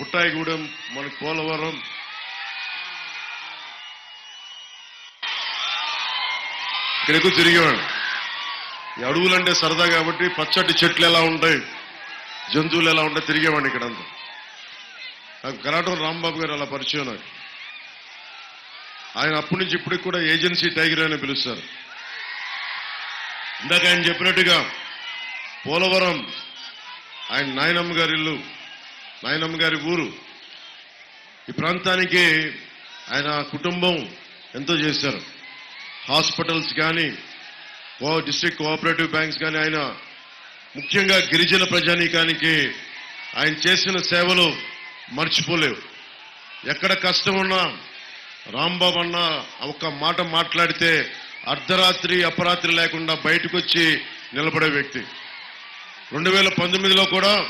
బుట్టాయిగూడెం మన పోలవరం. ఇక్కడెక్కువ తిరిగేవాడు ఈ అడవులంటే సరదా కాబట్టి పచ్చటి చెట్లు ఎలా ఉంటాయి జంతువులు ఎలా ఉంటాయి తిరిగేవాడిని ఇక్కడంతా. నాకు కరాటం రాంబాబు గారు అలా పరిచయం నాకు. ఆయన అప్పటి నుంచి ఇప్పటికి కూడా ఏజెన్సీ టైగర్ అని పిలుస్తారు. ఇందాక ఆయన చెప్పినట్టుగా పోలవరం ఆయన నాయనమ్మ గారి ఇల్లు నాయనమ్మ గారి ఊరు. ఈ ప్రాంతానికి ఆయన కుటుంబం ఎంతో చేశారు. హాస్పిటల్స్ కానీ కో డిస్ట్రిక్ట్ కోఆపరేటివ్ బ్యాంక్స్ కానీ ఆయన ముఖ్యంగా గిరిజన ప్రజానీకానికి ఆయన చేసిన సేవలు మర్చిపోలేవు. ఎక్కడ కష్టం ఉన్నా రాంబాబు అన్న ఒక్క మాట మాట్లాడితే అర్ధరాత్రి అపరాత్రి లేకుండా బయటకు వచ్చి నిలబడే వ్యక్తి. రెండు వేల పంతొమ్మిదిలో కూడా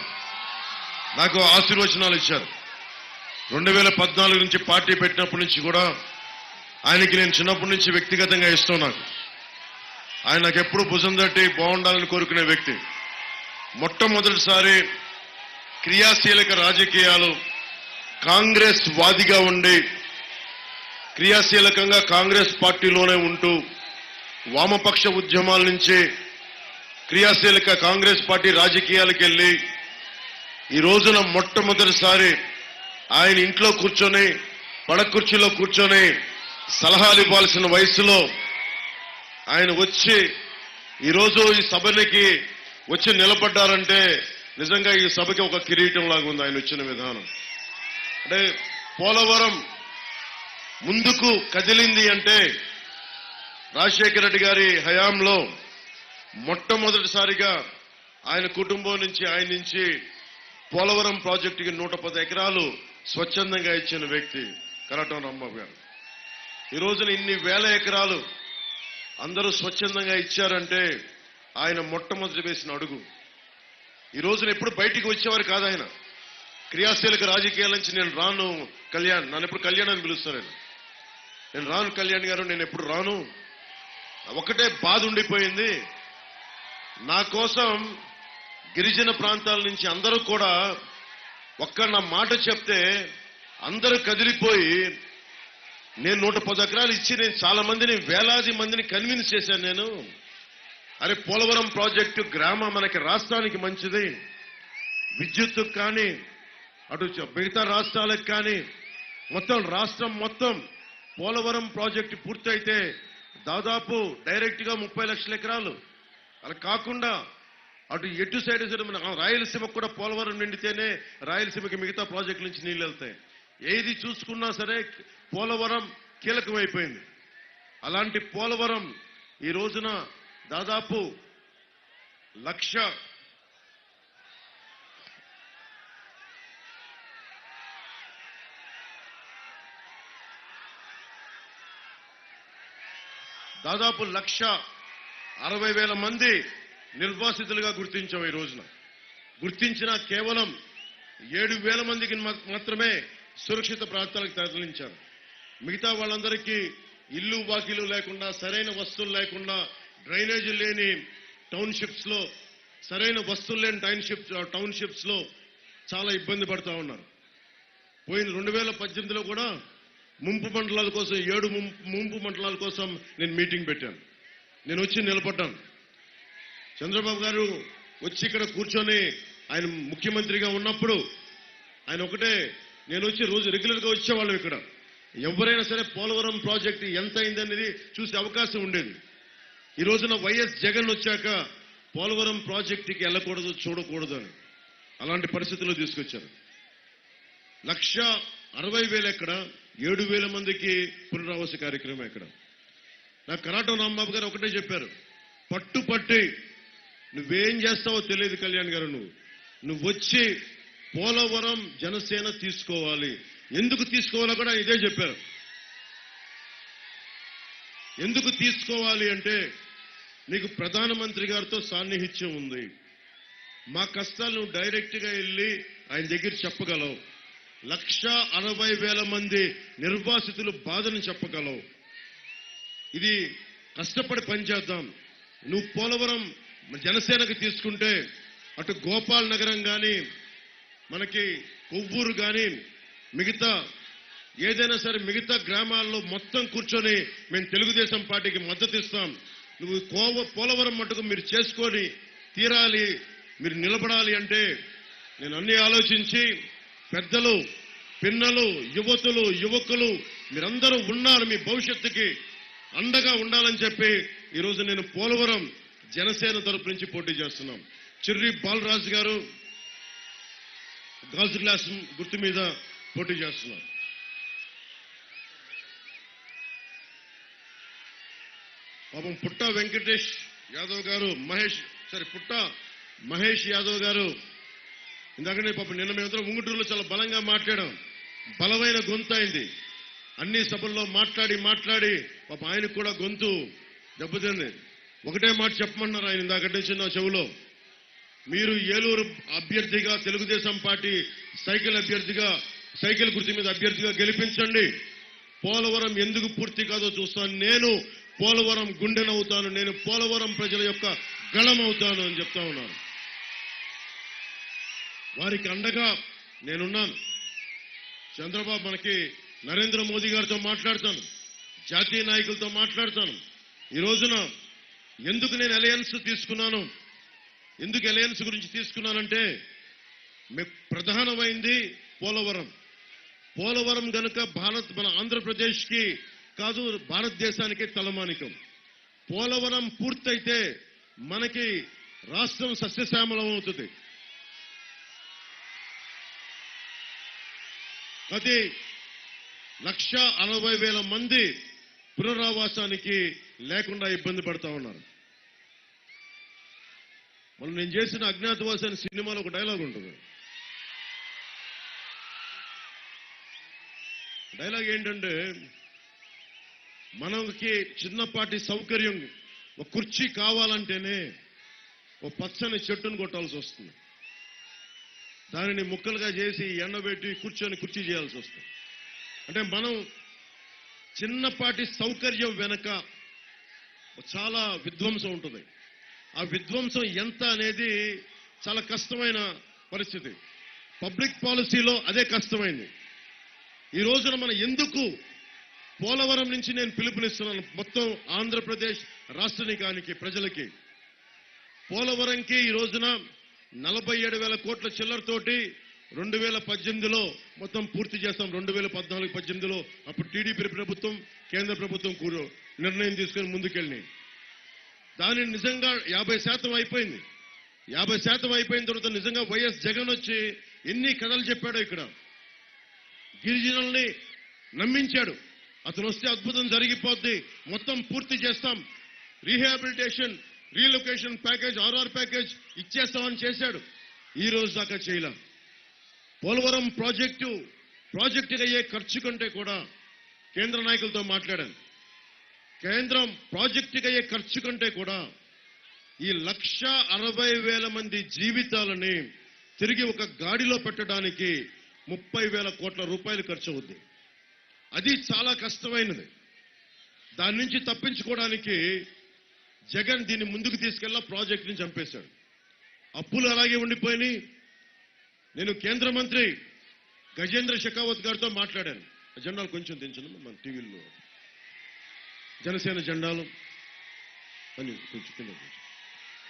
నాకు ఆశీర్వచనాలు ఇచ్చారు. రెండు వేల పద్నాలుగు నుంచి పార్టీ పెట్టినప్పటి నుంచి కూడా ఆయనకి నేను చిన్నప్పటి నుంచి వ్యక్తిగతంగా ఇష్టం నాకు. ఆయన నాకు ఎప్పుడు భుజం తట్టి బాగుండాలని కోరుకునే వ్యక్తి. మొట్టమొదటిసారి క్రియాశీలక రాజకీయాలు కాంగ్రెస్ వాదిగా ఉండి క్రియాశీలకంగా కాంగ్రెస్ పార్టీలోనే ఉంటూ వామపక్ష ఉద్యమాల నుంచి క్రియాశీలక కాంగ్రెస్ పార్టీ రాజకీయాలకు వెళ్ళి ఈ రోజున మొట్టమొదటిసారి ఆయన ఇంట్లో కూర్చొని పడకుర్చీలో కూర్చొని సలహాలు ఇవ్వాల్సిన వయసులో ఆయన వచ్చి ఈరోజు ఈ సభనికి వచ్చి నిలబడ్డారంటే నిజంగా ఈ సభకి ఒక కిరీటం లాగా ఉంది ఆయన వచ్చిన విధానం. అంటే పోలవరం ముందుకు కదిలింది అంటే రాజశేఖర రెడ్డి గారి హయాంలో మొట్టమొదటిసారిగా ఆయన కుటుంబం నుంచి ఆయన నుంచి పోలవరం ప్రాజెక్టుకి నూట పది ఎకరాలు స్వచ్ఛందంగా ఇచ్చిన వ్యక్తి కరాటం రాంబాబు గారు. ఈ రోజున ఇన్ని వేల ఎకరాలు అందరూ స్వచ్ఛందంగా ఇచ్చారంటే ఆయన మొట్టమొదటి వేసిన అడుగు. ఈ రోజున ఎప్పుడు బయటికి వచ్చేవారు కాదు ఆయన. క్రియాశీలక రాజకీయాల నుంచి నేను రాను కళ్యాణ్ నన్ను ఎప్పుడు కళ్యాణ్ అని పిలుస్తారు నేను రాను కళ్యాణ్ గారు నేను ఎప్పుడు రాను. ఒకటే బాధ ఉండిపోయింది. నా కోసం గిరిజన ప్రాంతాల నుంచి అందరూ కూడా ఒక్క నా మాట చెప్తే అందరూ కదిలిపోయి నేను నూట పది ఎకరాలు ఇచ్చి నేను చాలా మందిని వేలాది మందిని కన్విన్స్ చేశాను నేను. అరే పోలవరం ప్రాజెక్టు గ్రామ మనకి రాష్ట్రానికి మంచిది. విద్యుత్తు కానీ అటు మిగతా రాష్ట్రాలకు కానీ మొత్తం రాష్ట్రం మొత్తం పోలవరం ప్రాజెక్టు పూర్తయితే దాదాపు డైరెక్ట్గా ముప్పై లక్షల ఎకరాలు. అలా కాకుండా అటు ఎటు సైడ్ సైడ్ మన రాయలసీమకు కూడా పోలవరం నిండితేనే రాయలసీమకి మిగతా ప్రాజెక్టుల నుంచి నీళ్ళు వెళ్తాయి. ఏది చూసుకున్నా సరే పోలవరం కీలకమైపోయింది. అలాంటి పోలవరం ఈ రోజున దాదాపు లక్ష దాదాపు లక్ష అరవై వేల మంది నిర్వాసితులుగా గుర్తించాం ఈ రోజున. గుర్తించిన కేవలం ఏడు వేల మందికి మాత్రమే సురక్షిత ప్రాంతాలకు తరలించారు. మిగతా వాళ్ళందరికీ ఇల్లు బాకీలు లేకుండా సరైన వస్తువులు లేకుండా డ్రైనేజీలు లేని టౌన్షిప్స్లో సరైన వస్తువులు లేని టౌన్షిప్ టౌన్షిప్స్లో చాలా ఇబ్బంది పడుతూ ఉన్నారు. పోయిన రెండు వేల పద్దెనిమిదిలో కూడా ముంపు మండలాల కోసం ఏడు ముంపు మండలాల కోసం నేను మీటింగ్ పెట్టాను. నేను వచ్చి నిలబడ్డాను. చంద్రబాబు గారు వచ్చి ఇక్కడ కూర్చొని ఆయన ముఖ్యమంత్రిగా ఉన్నప్పుడు ఆయన ఒకటే నేను వచ్చి రోజు రెగ్యులర్గా వచ్చేవాళ్ళం ఇక్కడ. ఎవరైనా సరే పోలవరం ప్రాజెక్ట్ ఎంత అయిందనేది చూసే అవకాశం ఉండేది. ఈ రోజున వైఎస్ జగన్ వచ్చాక పోలవరం ప్రాజెక్టుకి వెళ్ళకూడదు చూడకూడదు అని అలాంటి పరిస్థితుల్లో తీసుకొచ్చారు. లక్ష అరవై వేలు ఎక్కడ? ఏడు వేల మందికి పునరావాస కార్యక్రమం ఎక్కడ? నాకు కరాటం రాంబాబు గారు ఒకటే చెప్పారు. పట్టు పట్టి నువ్వేం చేస్తావో తెలియదు కళ్యాణ్ గారు నువ్వు. నువ్వు వచ్చి పోలవరం జనసేన తీసుకోవాలి. ఎందుకు తీసుకోవాలో కూడా ఇదే చెప్పారు. ఎందుకు తీసుకోవాలి అంటే నీకు ప్రధానమంత్రి గారితో సాన్నిహిత్యం ఉంది. మా కష్టాలు నువ్వు డైరెక్ట్గా వెళ్ళి ఆయన దగ్గర చెప్పగలవు. లక్ష అరవై వేల మంది నిర్వాసితులు బాధను చెప్పగలవు. ఇది కష్టపడి పనిచేద్దాం. నువ్వు పోలవరం జనసేనకు తీసుకుంటే అటు గోపాల్ నగరం కానీ మనకి కొవ్వూరు కానీ మిగతా ఏదైనా సరే మిగతా గ్రామాల్లో మొత్తం కూర్చొని మేము తెలుగుదేశం పార్టీకి మద్దతు ఇస్తాం. నువ్వు కోవ పోలవరం మటుకు మీరు చేసుకొని తీరాలి మీరు నిలబడాలి అంటే నేను అన్ని ఆలోచించి పెద్దలు పిన్నలు యువతులు యువకులు మీరందరూ ఉన్నారు మీ భవిష్యత్తుకి అండగా ఉండాలని చెప్పి ఈరోజు నేను పోలవరం జనసేన తరపు నుంచి పోటీ చేస్తున్నాం. చిర్రి బాలరాజు గారు గాజు గ్లాస్ గుర్తు మీద పోటీ చేస్తున్నారు. పాపం పుట్ట వెంకటేష్ యాదవ్ గారు మహేష్ సారీ పుట్ట మహేష్ యాదవ్ గారు ఇందాకనే పాపం నిన్న మేమిద్దరం ఉంగుటూరులో చాలా బలంగా మాట్లాడాం. బలమైన గొంతు అయింది. అన్ని సభల్లో మాట్లాడి మాట్లాడి పాపం ఆయనకు కూడా గొంతు దెబ్బతింది. ఒకటే మాట చెప్పమన్నారు ఆయన ఇందాక నుంచి నా చెవులో. మీరు ఏలూరు అభ్యర్థిగా తెలుగుదేశం పార్టీ సైకిల్ అభ్యర్థిగా సైకిల్ గుర్తు మీద అభ్యర్థిగా గెలిపించండి. పోలవరం ఎందుకు పూర్తి కాదో చూస్తాను. నేను పోలవరం గుండెనవుతాను నేను పోలవరం ప్రజల యొక్క గళమవుతాను అని చెప్తా ఉన్నాను. వారికి అండగా నేనున్నాను. చంద్రబాబు మనకి నరేంద్ర మోదీ గారితో మాట్లాడతాను. జాతీయ నాయకులతో మాట్లాడతాను. ఈ రోజున ఎందుకు నేను అలయన్స్ తీసుకున్నాను? ఎందుకు అలయన్స్ గురించి తీసుకున్నానంటే మె- ప్రధానమైంది పోలవరం. పోలవరం గనుక భారత్ మన ఆంధ్రప్రదేశ్కి కాదు భారతదేశానికి తలమానికం. పోలవరం పూర్తయితే మనకి రాష్ట్రం సస్యశ్యామలం అవుతుంది. అది లక్ష అరవై వేల మంది పునరావాసానికి లేకుండా ఇబ్బంది పడతా ఉన్నారు. మనం నేను చేసిన అజ్ఞాతవాసి అనే సినిమాలో ఒక డైలాగ్ ఉంటుంది. డైలాగ్ ఏంటంటే మనకి చిన్నపాటి సౌకర్యం ఒక కుర్చీ కావాలంటేనే ఒక పచ్చని చెట్టును కొట్టాల్సి వస్తుంది. దానిని ముక్కలుగా చేసి ఎండబెట్టి కూర్చొని కుర్చీ చేయాల్సి వస్తుంది. అంటే మనం చిన్నపాటి సౌకర్యం వెనక చాలా విధ్వంసం ఉంటుంది. ఆ విధ్వంసం ఎంత అనేది చాలా కష్టమైన పరిస్థితి. పబ్లిక్ పాలసీలో అదే కష్టమైంది. ఈ రోజున మనం ఎందుకు పోలవరం నుంచి నేను పిలుపునిస్తున్నాను? మొత్తం ఆంధ్రప్రదేశ్ రాష్ట్రానికానికి ప్రజలకి. పోలవరంకి ఈ రోజున నలభై ఏడు వేల కోట్ల చిల్లరతోటి రెండు వేల పద్దెనిమిదిలో మొత్తం పూర్తి చేస్తాం. రెండు వేల పద్నాలుగు పద్దెనిమిదిలో అప్పుడు టీడీపీ ప్రభుత్వం కేంద్ర ప్రభుత్వం నిర్ణయం తీసుకొని ముందుకెళ్ళినాయి. దాని నిజంగా యాభై శాతం అయిపోయింది. యాభై శాతం అయిపోయిన తర్వాత నిజంగా వైఎస్ జగన్ వచ్చి ఎన్ని కథలు చెప్పాడో ఇక్కడ. గిరిజనుల్ని నమ్మించాడు. అతను వస్తే అద్భుతం జరిగిపోద్ది. మొత్తం పూర్తి చేస్తాం. Rehabilitation relocation package RR package ఇచ్చేస్తామని చేశాడు. ఈ రోజు దాకా చేయలేం. పోలవరం ప్రాజెక్టు ప్రాజెక్టుకి అయ్యే ఖర్చు కంటే కూడా కేంద్ర నాయకులతో మాట్లాడాను. కేంద్రం ప్రాజెక్టుకి అయ్యే ఖర్చు కంటే కూడా ఈ లక్ష అరవై వేల మంది జీవితాలని తిరిగి ఒక గాడిలో పెట్టడానికి ముప్పై వేల కోట్ల రూపాయలు ఖర్చు అవుద్ది. అది చాలా కష్టమైనది. దాని నుంచి తప్పించుకోవడానికి జగన్ దీన్ని ముందుకు తీసుకెళ్ళ ప్రాజెక్టుని చంపేశాడు. అప్పులు అలాగే ఉండిపోయినాయి. నేను కేంద్ర మంత్రి గజేంద్ర షెకావత్ గారితో మాట్లాడాను. ఆ కొంచెం దించను మన టీవీలో జనసేన జెండాలు. అని కొంచెం కింద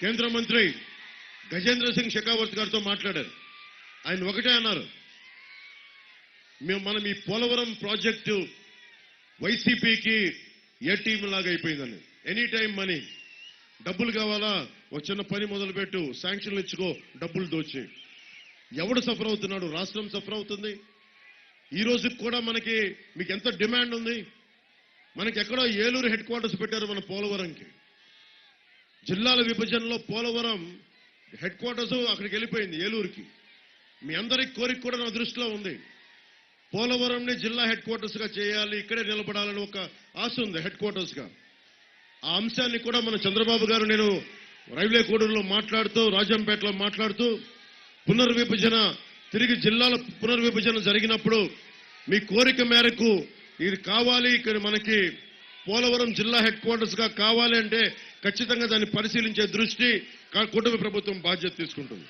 కేంద్ర మంత్రి గజేంద్ర సింగ్ షెకావత్ గారితో మాట్లాడారు. ఆయన ఒకటే అన్నారు. మేము మనం ఈ పోలవరం ప్రాజెక్టు వైసీపీకి ఏ టీం లాగా అయిపోయిందని. Any time money. డబ్బులు కావాలా? ఒక చిన్న పని మొదలుపెట్టు. శాంక్షన్లు ఇచ్చుకో. డబ్బులు దోచి. ఎవడు సఫర్ అవుతున్నాడు? రాష్ట్రం సఫర్ అవుతుంది. ఈ రోజుకి కూడా మనకి మీకు ఎంత డిమాండ్ ఉంది? మనకి ఎక్కడో ఏలూరు హెడ్ క్వార్టర్స్ పెట్టారు మన పోలవరంకి. జిల్లాల విభజనలో పోలవరం హెడ్ క్వార్టర్స్ అక్కడికి వెళ్ళిపోయింది ఏలూరుకి. మీ అందరి కోరిక కూడా నా దృష్టిలో ఉంది. పోలవరంని జిల్లా హెడ్ క్వార్టర్స్గా చేయాలి ఇక్కడే నిలబడాలని ఒక ఆశ ఉంది హెడ్ క్వార్టర్స్గా. ఆ అంశాన్ని కూడా మన చంద్రబాబు గారు నేను రైల్వే కోడూరులో మాట్లాడుతూ రాజంపేటలో మాట్లాడుతూ పునర్విభజన తిరిగి జిల్లాల పునర్విభజన జరిగినప్పుడు మీ కోరిక మేరకు ఇది కావాలి ఇక్కడ మనకి పోలవరం జిల్లా హెడ్ క్వార్టర్స్గా కావాలి అంటే ఖచ్చితంగా దాన్ని పరిశీలించే దృష్టి కా- ప్రభుత్వం బాధ్యత తీసుకుంటుంది.